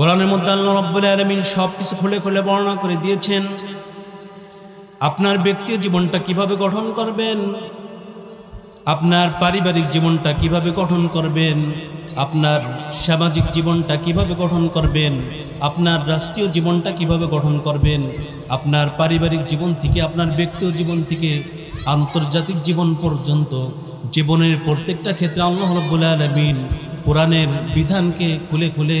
কোরআনের মধ্যে আল্লাহ রব্বুল আলমিন সব কিছু খুলে খুলে বর্ণনা করে দিয়েছেন। আপনার ব্যক্তির জীবনটা কীভাবে গঠন করবেন? আপনার পারিবারিক জীবনটা কীভাবে গঠন করবেন? আপনার সামাজিক জীবনটা কীভাবে গঠন করবেন? আপনার রাষ্ট্রীয় জীবনটা কীভাবে গঠন করবেন? আপনার পারিবারিক জীবন থেকে, আপনার ব্যক্তিগত জীবন থেকে, আন্তর্জাতিক জীবন পর্যন্ত, জীবনের প্রত্যেকটা ক্ষেত্রে আল্লাহ রব্বুল আলমিন কোরআনের বিধানকে খুলে খুলে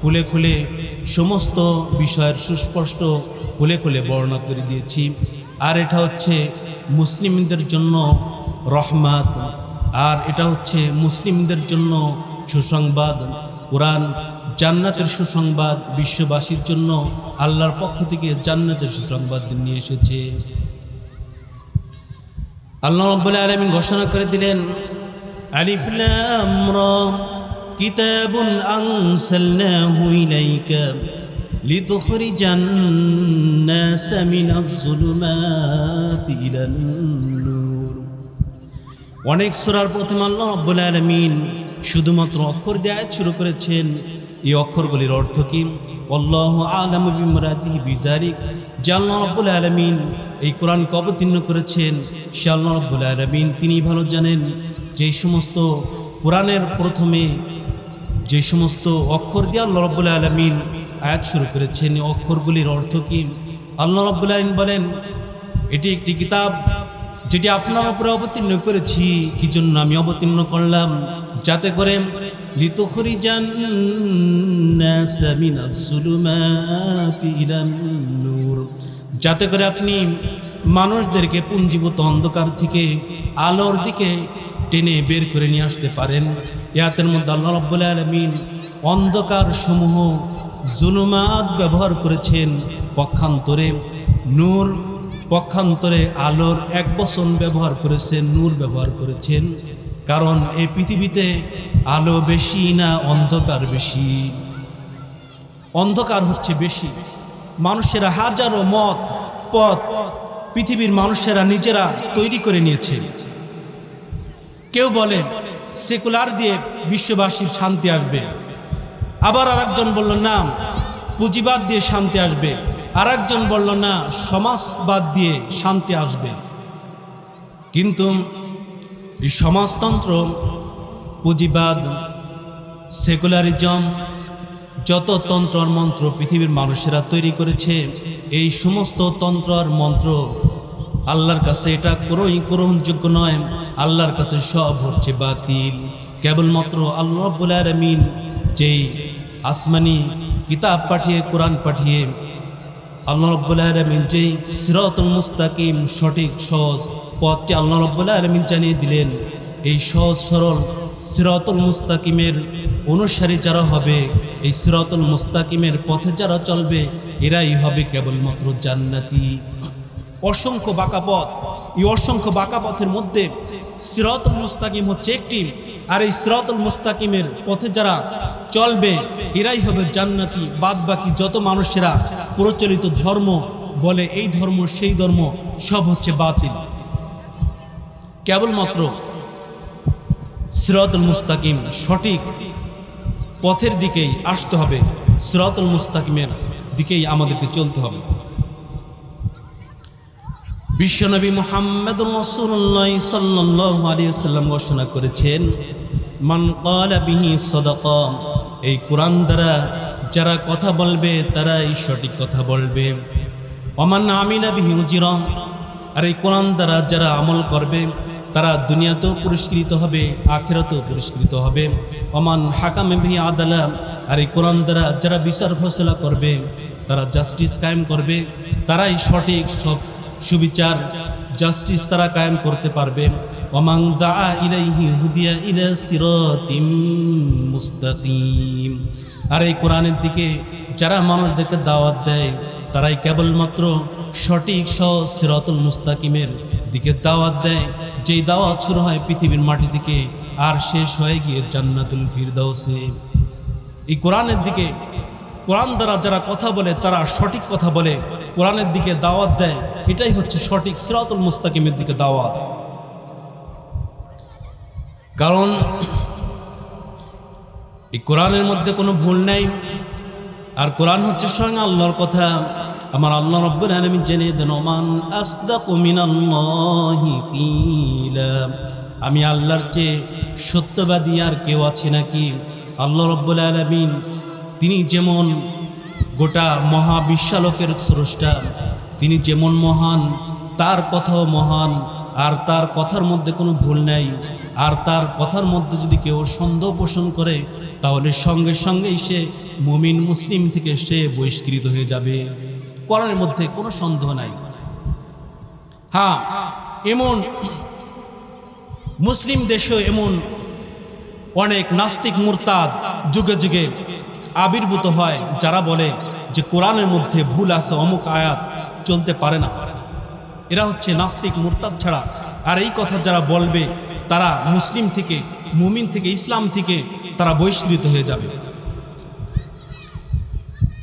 খুলে খুলে সমস্ত বিষয়ের সুস্পষ্ট খুলে খুলে বর্ণনা করে দিয়েছি। আর এটা হচ্ছে মুসলিমদের জন্য রহমাত। আর এটা হচ্ছে মুসলিমদের জন্য সুসংবাদ। কোরআন জান্নাতের সুসংবাদ, বিশ্ববাসীর জন্য আল্লাহর পক্ষ থেকে জান্নাতের সুসংবাদ নিয়ে এসেছে। আল্লাহ রব্বুল আলামিন ঘোষণা করে দিলেন, আলিফ কিতাবুন আনসালনাহু ইলাইকা লিতুখরিজান নাস মিনাজ যুলুমাতি ইলান নূর। অনেক সূরার প্রথম আল্লাহ রব্বুল আলামিন শুধুমাত্র অক্ষর দিয়ে শুরু করেছেন। এই অক্ষরগুলির অর্থ কি? আল্লাহ আলম বিমরাতিহি বিজারিক আল্লাহ রব্বুল আলমিন এই কোরআনকে অবতীর্ণ করেছেন। সে আল্লাহ রব্বুল আলমিন তিনি ভালো জানেন যে সমস্ত কোরআনের প্রথমে যে সমস্ত অক্ষর দিয়ে আল্লাহ রব্বুল আলমিন আয়াত শুরু করেছেন, এই অক্ষরগুলির অর্থ কি? আল্লাহ রব্বুল আলমিন বলেন, এটি একটি কিতাব যেটি আপনার উপরে অবতীর্ণ করেছি। কি জন্য আমি অবতীর্ণ করলাম? যাতে করে যাতে করে আপনি মানুষদেরকে পুঞ্জীভূত অন্ধকার থেকে আলোর দিকে টেনে বের করে নিয়ে আসতে পারেন। ইয়াতের মধ্যে আল্লাহ রব্বুল আলমিন অন্ধকার সমূহ জুলুমাত ব্যবহার করেছেন পক্ষান্তরে নূর, পক্ষান্তরে আলোর এক বসন ব্যবহার করেছেন, নূর ব্যবহার করেছেন। কারণ এই পৃথিবীতে আলো বেশি না অন্ধকার বেশি? অন্ধকার হচ্ছে বেশি। মানুষেরা হাজারো মত, পথ পৃথিবীর মানুষেরা নিজেরা তৈরি করে নিয়েছে। কেউ বলে সেকুলার দিয়ে বিশ্ববাসীর শান্তি আসবে। আবার আর একজন বলল, না, পুঁজিবাদ দিয়ে শান্তি আসবে। আর একজন বলল, না, সমাজবাদ দিয়ে শান্তি আসবে। কিন্তু এই সমাজতন্ত্র, পুঁজিবাদ, সেকুলারিজম, যত তন্ত্র মন্ত্র পৃথিবীর মানুষেরা তৈরি করেছে, এই সমস্ত তন্ত্র মন্ত্র আল্লাহর কাছে এটা কোনোই গ্রহণযোগ্য নয়। আল্লাহর কাছে সব হচ্ছে বাতিল। কেবলমাত্র আল্লাহ রব্বুল আলমিন যেই আসমানি কিতাব পাঠিয়ে, কোরআন পাঠিয়ে, আল্লাহ রব্বুল আলমিন যেই সিরতুল মুস্তাকিম সঠিক, সহজ পথটি আল্লাহ রব্বুল আলমিন জানিয়ে দিলেন, এই সহজ, সরল সিরতুল মুস্তাকিমের অনুসারী যারা হবে, এই সিরতুল মুস্তাকিমের পথে যারা চলবে, এরাই হবে কেবলমাত্র জান্নাতি। অসংখ্য বাঁকা পথ এই অসংখ্য বাঁকা পথের মধ্যে সিরতুল মুস্তাকিম হচ্ছে একটি। আর এই সিরতুল মুস্তাকিমের পথে যারা চলবে, এরাই হবে জান্নাতি বাদ বাকি যত মানুষেরা প্রচলিত ধর্ম বলে, এই ধর্ম, সেই ধর্ম সব হচ্ছে বাতিল। কেবলমাত্র সিরাতুল মুস্তাকিম সঠিক পথের দিকেই আসতে হবে, সিরাতুল মুস্তাকিমের দিকেই আমাদেরকে চলতে হবে। বিশ্বনবী মোহাম্মদ রসুল্লাহ সাল্লাহ আলিয়াল্লাম ঘোষণা করেছেন, মান বিহি সদাকা এই কোরআন দ্বারা যারা কথা বলবে, তারাই সঠিক কথা বলবে। অমান আমিনা বিহি উজিরম আর এই কোরআন দ্বারা যারা আমল করবে, তারা দুনিয়াতেও পুরস্কৃত হবে, আখেরাতেও পুরস্কৃত হবে। অমান হাকামে বিহি আদালা আর এই কোরআন দ্বারা যারা বিচার ফসলা করবে, তারা জাস্টিস কায়েম করবে, তারাই সঠিক সব সুবিচার, জাস্টিস তারা কায়েম করতে পারবে। অমাং দা ইলাইহি হুদিয়া ইলা সিরাতিম মুস্তাকিম। আর এই কোরআনের দিকে যারা মানুষদেরকে দাওয়াত দেয়, তারাই কেবলমাত্র সঠিক সহ সিরাতুল মুস্তাকিমের দিকে দাওয়াত দেয়। যেই দাওয়াত শুরু হয় পৃথিবীর মাটি থেকে, আর শেষ হয়ে গিয়ে জান্নাতুল ফিরদাউসে। এই কোরআনের দিকে কোরআন দ্বারা যারা কথা বলে, তারা সঠিক কথা বলে। কোরআনের দিকে দাওয়াত দেয়, এটাই হচ্ছে সঠিক সিরাতুল মুস্তাকিমের দিকে দাওয়াত। কারণ এই কোরআনের মধ্যে কোনো ভুল নেই। আর কোরআন হচ্ছে স্বয়ং আল্লাহর কথা। আমার আল্লাহ রব্বুল আলামিন জেনে দেন, ওমান আমি আল্লাহর চেয়ে সত্যবাদী আর কেউ আছে নাকি? আল্লাহ রব্বুল আলামিন, তিনি যেমন গোটা মহাবিশ্বালোকের স্রষ্টা। তিনি যেমন মহান, তার কথাও মহান, আর তার কথার মধ্যে কোনো ভুল নেই। আর তার কথার মধ্যে যদি কেউ সন্দেহ পোষণ করে, তাহলে সঙ্গে সঙ্গেই সে মুমিন মুসলিম থেকে সে বহিষ্কৃত হয়ে যাবে। কোরআনের মধ্যে কোনো সন্দেহ নাই। হ্যাঁ এমন মুসলিম দেশেও এমন অনেক নাস্তিক মুরতাদ যুগে যুগে আবির্ভূত হয়, যারা বলে যে কোরআনের মধ্যে ভুল আছে, অমুক আয়াত চলতে পারে না। এরা হচ্ছে নাস্তিক, মুরতাদ ছাড়া। আর এই কথা যারা বলবে, তারা মুসলিম থেকে, মুমিন থেকে, ইসলাম থেকে তারা বহিষ্কৃত হয়ে যাবে।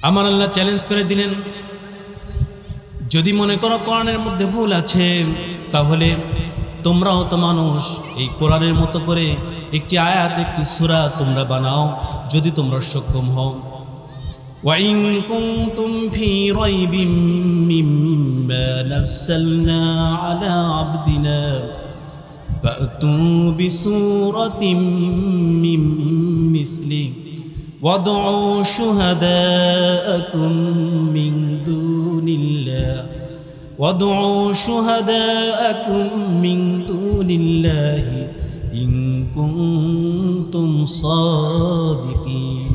আমার আল্লাহ চ্যালেঞ্জ করে দিলেন, যদি মনে করো কোরআনের মধ্যে ভুল আছে, তাহলে তোমরাও তো মানুষ এই কোরআনের মতো করে একটি আয়াত একটি সূরা তোমরা বানাও যদি তোমরা সক্ষম হও وإن كنتم في ريب مما نزلنا على عبدنا فأتوا بسورة من مثله وادعوا شهداءكم من دون الله وادعوا شهداءكم من دون الله إن كنتم صادقين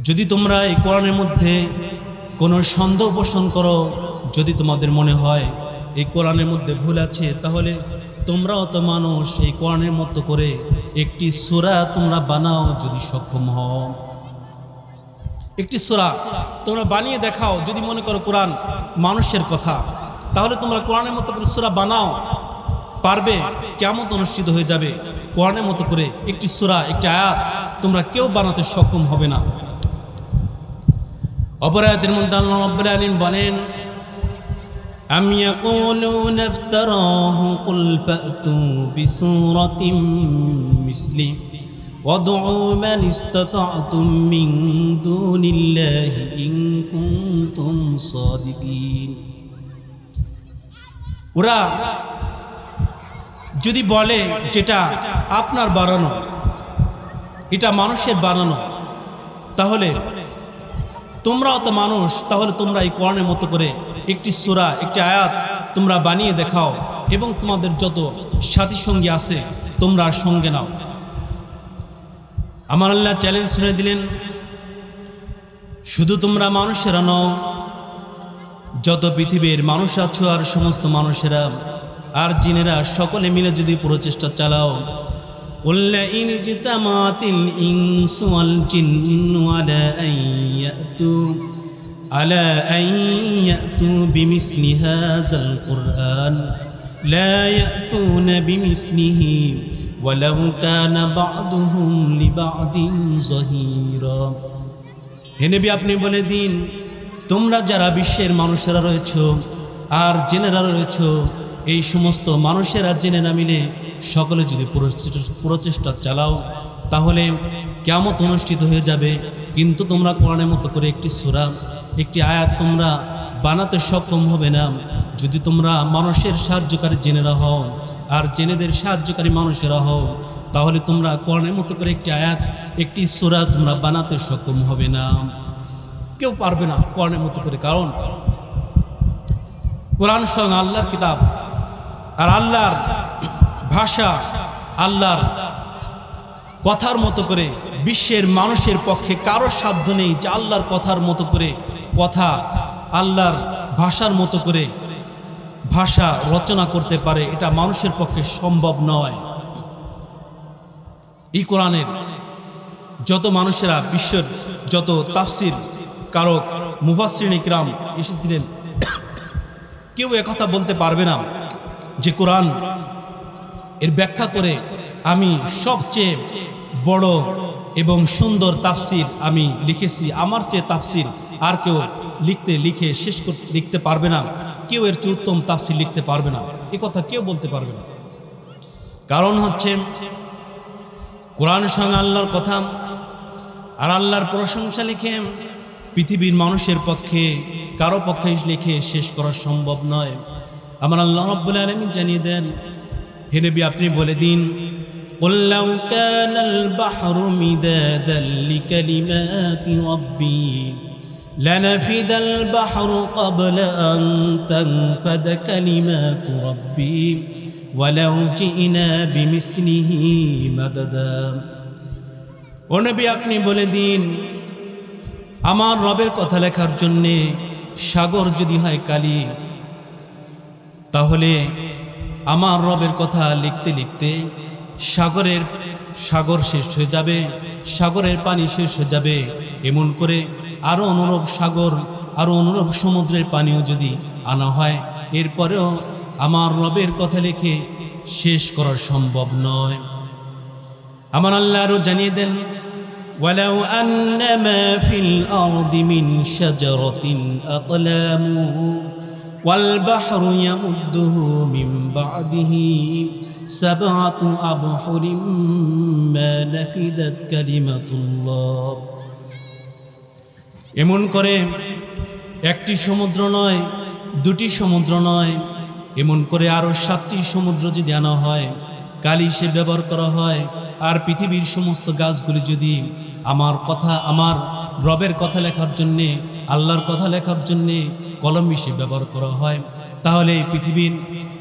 যদি তোমরা এই কোরআনের মধ্যে কোনো সন্দেহ পোষণ করো যদি তোমাদের মনে হয় এই কোরআনের মধ্যে ভুল আছে তাহলে তোমরাও তো মানুষ এই কোরআনের মতো করে একটি সূরা তোমরা বানাও যদি সক্ষম হও একটি সূরা তোমরা বানিয়ে দেখাও যদি মনে করো কোরআন মানুষের কথা তাহলে তোমরা কোরআনের মতো করে সূরা বানাও পারবে কেমন অনুষ্ঠিত হয়ে যাবে কোরআনের মতো করে একটি সূরা একটি আয়াত তোমরা কেউ বানাতে সক্ষম হবে না অপরাধের মধ্যে আল্লাহ রাব্বুল আলামিন বলেন أم يقولون افتراه قل فأتوا بسورة مثله وادعوا من استطعتم من دون الله إن كنتم صادقين ওরা যদি বলে যেটা আপনার বানানো এটা মানুষের বানানো তাহলে তোমরাও তো মানুষ তাহলে তোমরা এই কোরআনের মতো করে একটি সূরা একটি আয়াত তোমরা বানিয়ে দেখাও এবং তোমাদের যত সাথী সঙ্গী আছে তোমরা সঙ্গে নাও আমার আল্লাহ চ্যালেঞ্জ শুনে দিলেন শুধু তোমরা মানুষেরা নও যত পৃথিবীর মানুষ আছো আর সমস্ত মানুষেরা আর জিনেরা সকলে মিলে যদি প্রচেষ্টা চালাও قل إن اجتمعت الإنس والجن على أن يأتوا على أن يأتوا بمثل هذا القرآن لا يأتون بمثله ولو كان بعضهم لبعض ظهيرا হে নবী আপনি বলে দিন তোমরা যারা বিশ্বের মানুষেরা রয়েছ আর জেনেরা রয়েছ এই সমস্ত মানুষেরা জেনেরা মিলে সকলে যদি প্রচেষ্টা- প্রচেষ্টা চালাও তাহলে কেমত অনুষ্ঠিত হয়ে যাবে কিন্তু তোমরা কোরআনের মতো করে একটি সুরা একটি আয়াত তোমরা বানাতে সক্ষম হবে না। যদি তোমরা মানুষের সাহায্যকারী জেনেরা হও, আর জেনেদের সাহায্যকারী মানুষেরা হও, তাহলে তোমরা কোরআনের মতো করে একটি আয়াত, একটি সুরা তোমরা বানাতে সক্ষম হবে না। কেউ পারবে না কোরআনের মতো করে, কারণ কোরআন স্বয়ং আল্লাহর কিতাব, আর আল্লাহর ভাষা, আল্লাহর কথার মতো করে বিশ্বের মানুষের পক্ষে কারও সাধ্য নেই যে আল্লাহর কথার মতো করে কথা আল্লাহর ভাষার মতো করে ভাষা রচনা করতে পারে, এটা মানুষের পক্ষে সম্ভব নয়। এই কোরআনের যত মানুষেরা বিশ্বের যত তাফসির কারক মুফাসরিন ইকরাম এসেছিলেন, কেউ একথা বলতে পারবে না যে কোরআন এর ব্যাখ্যা করে আমি সবচেয়ে বড় এবং সুন্দর তাফসির আমি লিখেছি। আমার চেয়ে তাফসির আর কেউ লিখতে লিখে শেষ করতে লিখতে পারবে না কেউ এর চেয়ে উত্তম তাফসির লিখতে পারবে না এ কথা কেউ বলতে পারবে না কারণ হচ্ছে কোরআন সঙ্গে আল্লাহর কথা আর আল্লাহর প্রশংসা লিখে পৃথিবীর মানুষের পক্ষে কারো পক্ষে লিখে শেষ করা সম্ভব নয় আমার আল্লাহ রব্বুল আলমী জানিয়ে দেন হে নবী আপনি বলে দিন قل لو كان البحر مدادا لكلمات ربي لنفد البحر قبل أن تنفد كلمات ربي ولو جئنا بمثله مددا ও নবী আপনি বলে দিন আমার রবের কথা লেখার জন্যে সাগর যদি হয় কালি তাহলে আমার রবের কথা লিখতে লিখতে সাগরের সাগর শেষ হয়ে যাবে সাগরের পানি শেষ হয়ে যাবে এমন করে আরও অনুরূপ সাগর আরও অনুরূপ সমুদ্রের পানিও যদি আনা হয় এরপরেও আমার রবের কথা লিখে শেষ করা সম্ভব নয় আমার আল্লাহ আরও জানিয়ে দেন ولو أن ما في الأرض من شجرة أقلام والبحر يمده من بعده سبعة أبحر ما نفدت كلمة الله এমন করে একটি সমুদ্র নয় দুটি সমুদ্র নয় এমন করে আরও সাতটি সমুদ্র যদি আনা হয় কালি সে ব্যবহার করা হয় আর পৃথিবীর সমস্ত গাছগুলি যদি আমার কথা আমার রবের কথা লেখার জন্যে আল্লাহর কথা লেখার জন্যে কলম হিসেবে ব্যবহার করা হয় তাহলে এই পৃথিবীর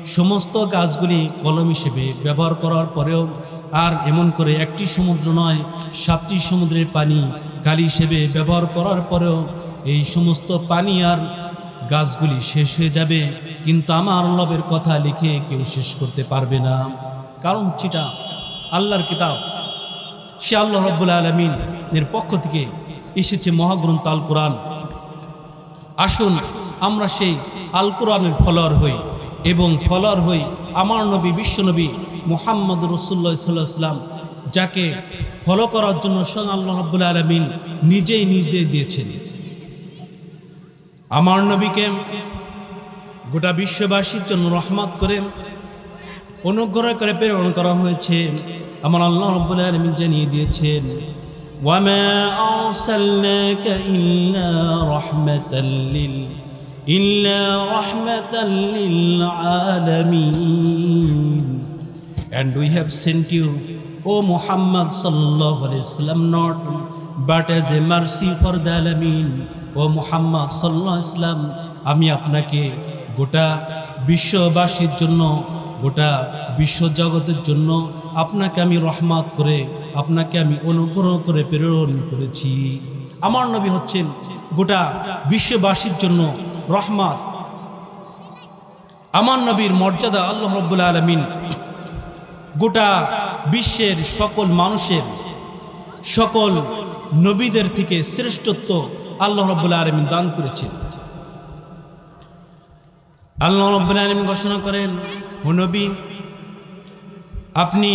সমস্ত গাছগুলি কলম হিসেবে ব্যবহার করার পরেও আর এমন করে একটি সমুদ্র নয়, সাতটি সমুদ্রের পানি কালি হিসেবে ব্যবহার করার পরেও এই সমস্ত পানি আর গাছগুলি শেষ হয়ে যাবে। কিন্তু আমার রবের কথা লিখে কেউ শেষ করতে পারবে না। কারণ এটা আল্লাহর কিতাব। সে আল্লাহ রব্বুল আলমিন এর পক্ষ থেকে এসেছে মহাগ্রন্থ আল কোরআন আসুন আমরা সেই আল কোরআনের ফলোয়ার হই। এবং ফলোয়ার হই আমার নবী বিশ্বনবী মোহাম্মদ রসুল্লাহ সাল্লাম যাকে ফলো করার জন্য স্বয়ং আল্লাহ রব্বুল আলমিন নিজেই নির্দেশ দিয়েছেন আমার নবীকে গোটা বিশ্ববাসীর জন্য রহমত করে অনুগ্রহ করে প্রেরণ করা হয়েছে আমার আল্লাহ রব্বুল আলমিন জানিয়ে দিয়েছেন وما أرسلناك إلا رحمة لل إلا رحمة للعالمين and we have sent you O Muhammad sallallahu alaihi wasallam not but as a mercy for the alamin ও মুহাম্মদ সাল্লাহ ইসলাম আমি আপনাকে গোটা বিশ্ববাসীর জন্য গোটা বিশ্বজগতের জন্য আপনাকে আমি রহমাত করে আপনাকে আমি অনুগ্রহ করে প্রেরণ করেছি আমার নবী হচ্ছেন গোটা বিশ্ববাসীর জন্য রহমাত। আমার নবীর মর্যাদা আল্লাহ রব্বুল আলমিন গোটা বিশ্বের সকল মানুষের, সকল নবীদের থেকে শ্রেষ্ঠত্ব আল্লাহ রব্বুল আলমিন দান করেছেন। আল্লাহ রব্বুল আলমিন ঘোষণা করেন, ও নবী, আপনি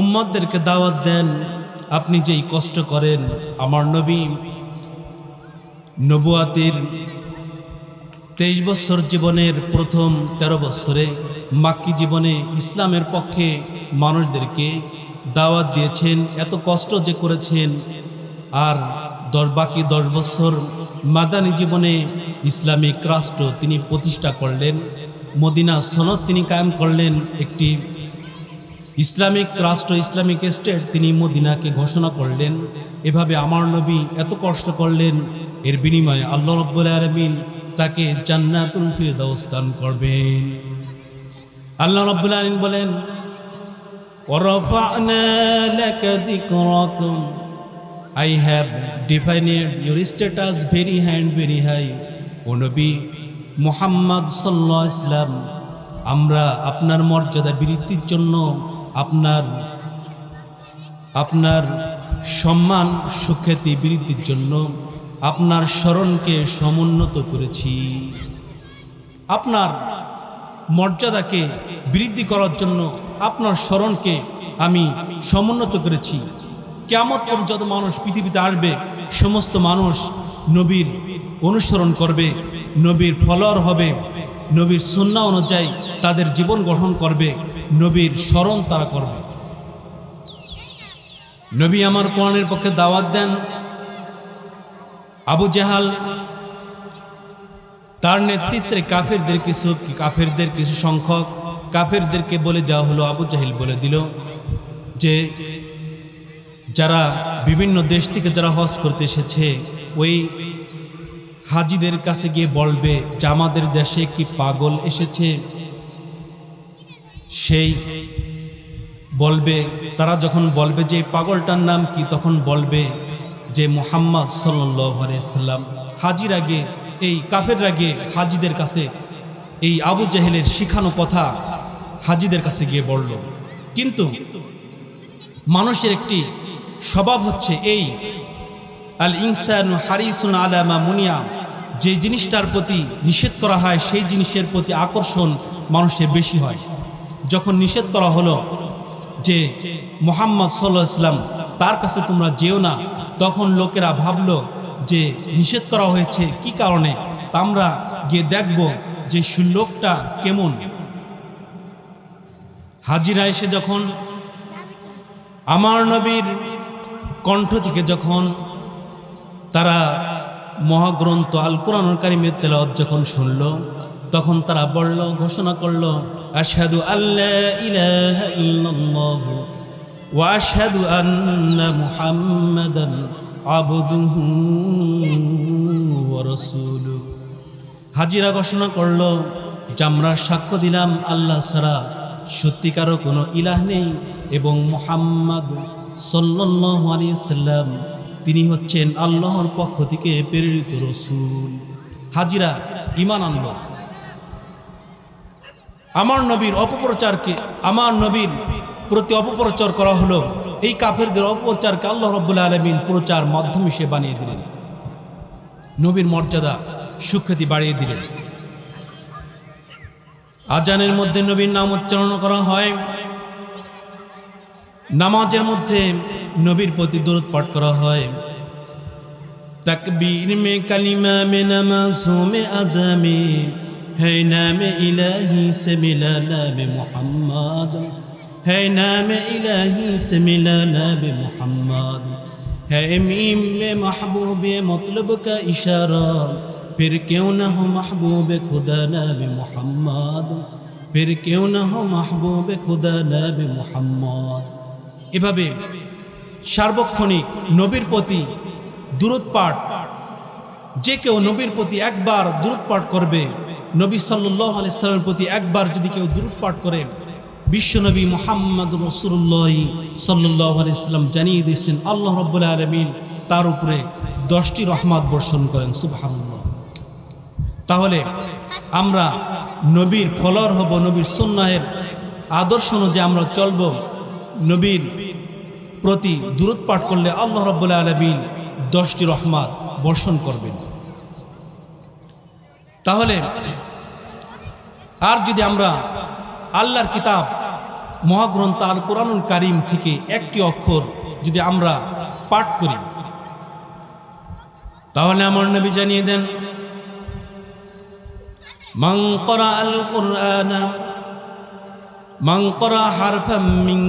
উম্মদদেরকে দাওয়াত দেন, আপনি যেই কষ্ট করেন, আমার নবী নবুয়াতের তেইশ বছর জীবনের প্রথম ১৩ বছরে মাক্কি জীবনে ইসলামের পক্ষে মানুষদেরকে দাওয়াত দিয়েছেন, এত কষ্ট যে করেছেন। আর দশ, বাকি দশ বছর মাদানী জীবনে ইসলামিক রাষ্ট্র তিনি প্রতিষ্ঠা করলেন, মদিনা সনদ তিনি কায়েম করলেন, একটি ইসলামিক রাষ্ট্র, ইসলামিক স্টেট তিনি মদিনাকে ঘোষণা করলেন। এভাবে আমার নবী এত কষ্ট করলেন, এর বিনিময়ে আল্লাহ রব্বুল আলমিন তাকে জান্নাতুল ফিরদাউস দান করবেন। আল্লাহ রাব্বুল আলামিন বলেন, ওয়ারাফা'না লাকা যিকরাকুম। I have defined your status very and very high ও নবী মুহাম্মদ সাল্লাল্লাহু ইসলাম আমরা আপনার মর্যাদা বৃদ্ধির জন্য আপনার আপনার সম্মান, সুখ্যাতি বৃদ্ধির জন্য আপনার স্মরণকে সমুন্নত করেছি। আপনার মর্যাদাকে বৃদ্ধি করার জন্য আপনার স্মরণকে আমি সমুন্নত করেছি। কেমন যত মানুষ পৃথিবীতে আসবে, সমস্ত মানুষ নবীর অনুসরণ করবে, নবীর ফলোয়ার হবে, নবীর সন্না অনুযায়ী তাদের জীবন গঠন করবে, নবীর স্মরণ তারা করবে। নবী আমার কোরআনের পক্ষে দাওয়াত দেন আবু জাহাল তার নেতৃত্বে কাফেরদের কিছু কাফেরদের কিছু সংখ্যক কাফেরদেরকে বলে দেওয়া হলো, আবু জাহিল বলে দিল যে যারা বিভিন্ন দেশ থেকে যারা হজ করতে এসেছে, ওই হাজিদের কাছে গিয়ে বলবে যে আমাদের দেশে একটি পাগল এসেছে? সেই বলবে, তারা যখন বলবে যে পাগলটার নাম কি, তখন বলবে যে মোহাম্মদ সাল্লাম হাজির আগে, এই কাফের আগে হাজিদের কাছে, এই আবু জাহেলের শিখানো কথা হাজিদের কাছে গিয়ে বলল। কিন্তু মানুষের একটি স্বভাব হচ্ছে এই, আল ইনসানু হারিসুন আলামা মুনিয়া, যে জিনিসটার প্রতি নিষেধ করা হয়, সেই জিনিসের প্রতি আকর্ষণ মানুষের বেশি হয়। যখন নিষেধ করা হলো যে মোহাম্মদ সাল্লাহ ইসলাম তার কাছে তোমরা যেও না তখন লোকেরা ভাবলো যে নিষেধ করা হয়েছে কি কারণে? তা আমরা গিয়ে দেখব যে লোকটা কেমন। হাজিরা এসে যখন আমার নবীর কণ্ঠ থেকে যখন তারা মহাগ্রন্থ আল কোরআনুল কারিমের তেলাওয়াত যখন শুনল, তখন তারা বলল, ঘোষণা করল, আশহাদু আল্লাহ আন্না মুহাম্মাদান আবদুহু ওয়া রাসূলুহু হাজিরা ঘোষণা করল, যে আমরা সাক্ষ্য দিলাম আল্লাহ ছাড়া সত্যিকারও কোনো ইলাহ নেই এবং মোহাম্মদ সাল্লাহ আলী সাল্লাম তিনি হচ্ছেন আল্লাহর পক্ষ থেকে প্রেরিত রসুল। হাজিরা ইমান আনল। আমার নবীর অপপ্রচারকে, আমার নবীর প্রতি অপপ্রচার করা হলো। এই কাফেরদের অপপ্রচারকে আল্লাহ রব্বুল আলমিন প্রচার মাধ্যম হিসেবে বানিয়ে দিলেন। নবীর মর্যাদা, সুখ্যাতি বাড়িয়ে দিলেন। আজানের মধ্যে নবীর নাম উচ্চারণ করা হয়। নামাজের মধ্যে নবীর প্রতি দূরত পাঠ করা হয়। তকবীর মে কালিমা মে নামাজো মে আজামে হে নামে ইলাহি সে মিলা নামে মোহাম্মদ। है नाम इलाही से मिला नाम मोहम्मद है मीम में महबूब मतलब का इशारा फिर क्यों न हो महबूब खुदा नाम मोहम्मद फिर क्यों न हो महबूब खुदा नाम मोहम्मद এভাবে সার্বক্ষণিক নবীর প্রতি দূরত পাঠ যে কেউ নবীর প্রতি একবার দূরত পাঠ করবে নবী সাল্লাহ আলাইসাল্লামের প্রতি একবার যদি কেউ দূরত পাঠ করে বিশ্বনবী মোহাম্মদ রসুল্লাহ সাল্লাহ জানিয়ে দিয়েছেন, আল্লাহ রব্বুল্লাহ আলমিন তার উপরে দশটি রহমাত বর্ষণ করেন। সুবহানাল্লাহ। তাহলে আমরা নবীর ফলর হব, নবীর সন্ন্যাহের আদর্শ অনুযায়ী আমরা চলব। নবীর প্রতি দূরত পাঠ করলে আল্লাহ রব্বুল্লাহ আলমিন দশটি রহমাত বর্ষণ করবেন। তাহলে আর যদি আমরা আল্লাহর কিতাব, মহাগ্রন্থ আল কোরআনুল কারিম থেকে একটি অক্ষর যদি আমরা পাঠ করি। তাহলে আমার নবী জানিয়ে দেন মাংকরা মিং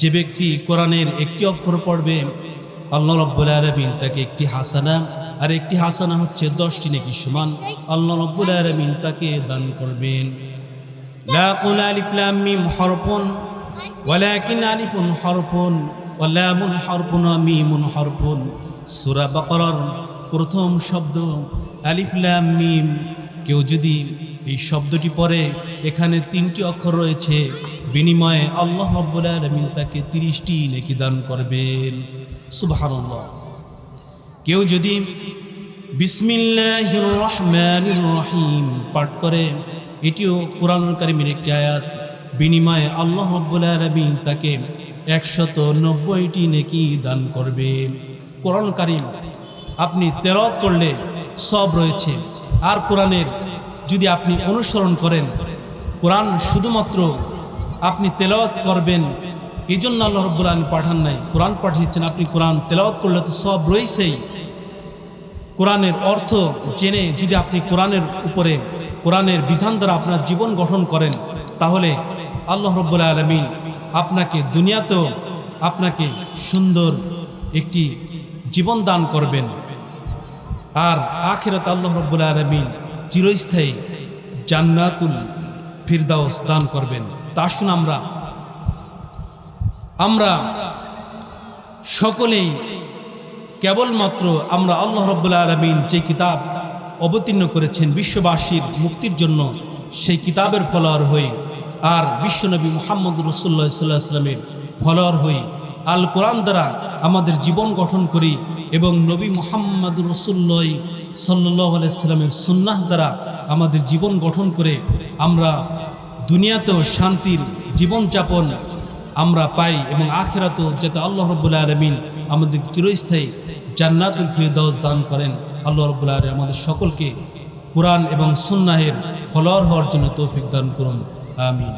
যে ব্যক্তি কোরআনের একটি অক্ষর পড়বে, আল্লাহ রাব্বুল আলামিন তাকে একটি হাসানা আর একটি হাসানা হচ্ছে দশটি নাকি সমান, আল্লাহ রব্বুল আলমিন তাকে দান করবেন। লা কুল আলিফ লাম মিম হরফুন, ওয়ালাকিন আলিফুন হরফুন ওয়ালামুন হরফুন মিমুন হরফুন। সূরা বাকারার প্রথম শব্দ আলিফ লাম মিম। কেউ যদি এই শব্দটি পড়ে, এখানে তিনটি অক্ষর রয়েছে। বিনিময়ে আল্লাহ রাব্বুল আলামিন তাকে তিরিশটি নেকি দান করবেন। সুবহানাল্লাহ। কেউ যদি বিসমিল্লাহির রহমানির রহিম পাঠ করে, এটিও কোরআনুল কারিমের একটি আয়াত। বিনিময়ে আল্লাহ রব্বুল আলমিন তাকে একশত নব্বইটি নেকি দান করবেন কোরআন কারিম আপনি তেরত করলে সব রয়েছে। আর কোরআনের যদি আপনি অনুসরণ করেন, কোরআন শুধুমাত্র আপনি তেলাওয়াত করবেন এই জন্য আল্লাহ রব্বুল আলম পাঠান নাই। কোরআন পাঠিয়েছেন, আপনি কোরআন তেলাওয়াত করলে তো সব রয়েছেই। কোরআনের অর্থ জেনে যদি আপনি কোরআনের উপরে, কোরআনের বিধান দ্বারা আপনার জীবন গঠন করেন, তাহলে আল্লাহ রব্বুল আলমিন আপনাকে দুনিয়াতেও আপনাকে সুন্দর একটি জীবন দান করবেন। আর আখিরাত আল্লাহ রব্বুল আলমিন চিরস্থায়ী জান্নাতুল ফিরদাউস দান করবেন। তা আসুন আমরা আমরা সকলেই কেবলমাত্র আমরা আল্লাহ রব্বুল্লা আলমিন যে কিতাব অবতীর্ণ করেছেন বিশ্ববাসীর মুক্তির জন্য, সেই কিতাবের ফলোয়ার হয়ে আর বিশ্বনবী মোহাম্মদ রসুল্লাহ সাল্লাহ আসলামের ফলোয়ার হয়ে আল কোরআন দ্বারা আমাদের জীবন গঠন করি এবং নবী মোহাম্মদ রসুল্লাহ সাল্লাহ আলাইস্লামের সুন্নাহ দ্বারা আমাদের জীবন গঠন করে আমরা দুনিয়াতেও শান্তির জীবনযাপন আমরা পাই এবং আখেরাতেও যাতে আল্লাহ রব্বুল্লাহ আলমিন আমাদের চিরস্থায়ী জান্নাতুল ফিরদাউস দান করেন। আল্লাহ রবুল্লাহ আমাদের সকলকে কোরআন এবং সুন্নাহের ফলোয়ার হওয়ার জন্য তৌফিক দান করুন। আমিন।